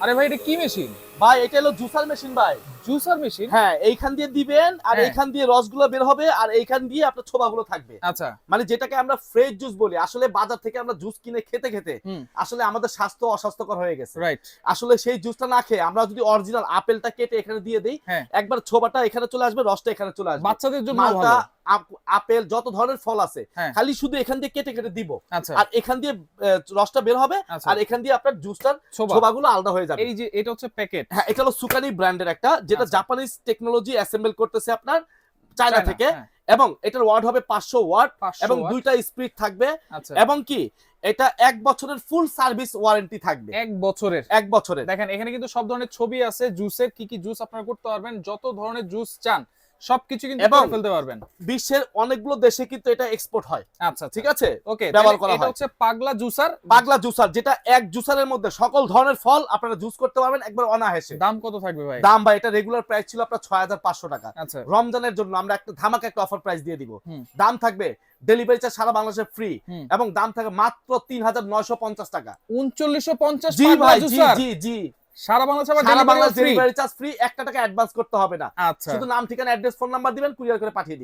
আরে ভাই এটা কি মেশিন ভাই এটা হলো জুসার মেশিন ভাই। জুসার মেশিন হ্যাঁ এইখান দিয়ে দিবেন আর হ্যাঁ। এইখান দিয়ে রসগুলো বের হবে আর এইখান দিয়ে আপনার ছোবাগুলো থাকবে। আচ্ছা। মানে যেটাকে আমরা ফ্রেশ জুস বলি আসলে বাজার থেকে আমরা জুস কিনে খেতে খেতে আসলে আমাদের স্বাস্থ্য অস্বাস্থ্যকর হয়ে গেছে। রাইট আসলে সেই জুসটা না খেয়ে আমরা যদি অরিজিনাল আপেলটা কেটে এখানে দিয়ে দিই হ্যাঁ। একবার ছোবাটা এখানে চলে আসবে রসটা এখানে চলে আসবে। বাচ্চাদের জন্য আপেল যত ধরনের ফল আছে হ্যাঁ। খালি শুধু এখান দিয়ে কেটে কেটে দিব। আচ্ছা। আর এখান দিয়ে রসটা বের হবে আচ্ছা। আর এখান দিয়ে আপনার জুসটার ছোবা ছোবাগুলো আলাদা হয়ে যাবে। এই যে এটা হচ্ছে প্যাকেট। হ্যাঁ এটা হলো সুকানি ব্র্যান্ডের একটা যেটা আচ্ছা। জাপানিজ টেকনোলজি অ্যাসেম্বল করতেছে আপনার চায়না থেকে। হ্যাঁ, এবং এটার ওয়ার্ড হবে পাঁচশো ওয়াট এবং দুইটা স্পিড থাকবে। এবং কি এটা এক বছরের ফুল সার্ভিস ওয়ারেন্টি থাকবে। এক বছরের। এক বছরের। দেখেন এখানে কিন্তু সব ধরনের ছবি আছে জুসের কি কি জুস আপনারা করতে পারবেন যত ধরনের জুস চান সবকিছু কিন্তু করে ফেলতে পারবেন। বিশ্বের অনেকগুলো দেশে কিন্তু এটা এক্সপোর্ট হয়। আচ্ছা ঠিক ঠিক আছে? ওকে ব্যবহার করা এটা হয়। হচ্ছে পাগলা জুসার পাগলা জুসার যেটা এক জুসারের মধ্যে সকল ধরনের ফল আপনারা জুস করতে পারবেন একবার অনায়াসে। দাম কত থাকবে ভাই? দাম বা এটা রেগুলার প্রাইস ছিল আপনার ছয় হাজার পাঁচশো টাকা। আচ্ছা। রমজানের জন্য আমরা একটা ধামাকা একটা অফার প্রাইস দিয়ে দিব। দাম থাকবে ডেলিভারি চার্জ সারা বাংলাদেশে ফ্রি এবং দাম থাকবে মাত্র তিন হাজার নয়শো পঞ্চাশ টাকা। উনচল্লিশশো পঞ্চাশ জি ভাই জি জি। সারা বাংলাদেশে সারা delivery Bangladesh delivery charge free একটা টাকা অ্যাডভান্স করতে হবে না। আচ্ছা। শুধু নাম ঠিকানা অ্যাড্রেস ফোন নাম্বার দিবেন কুরিয়ার করে পাঠিয়ে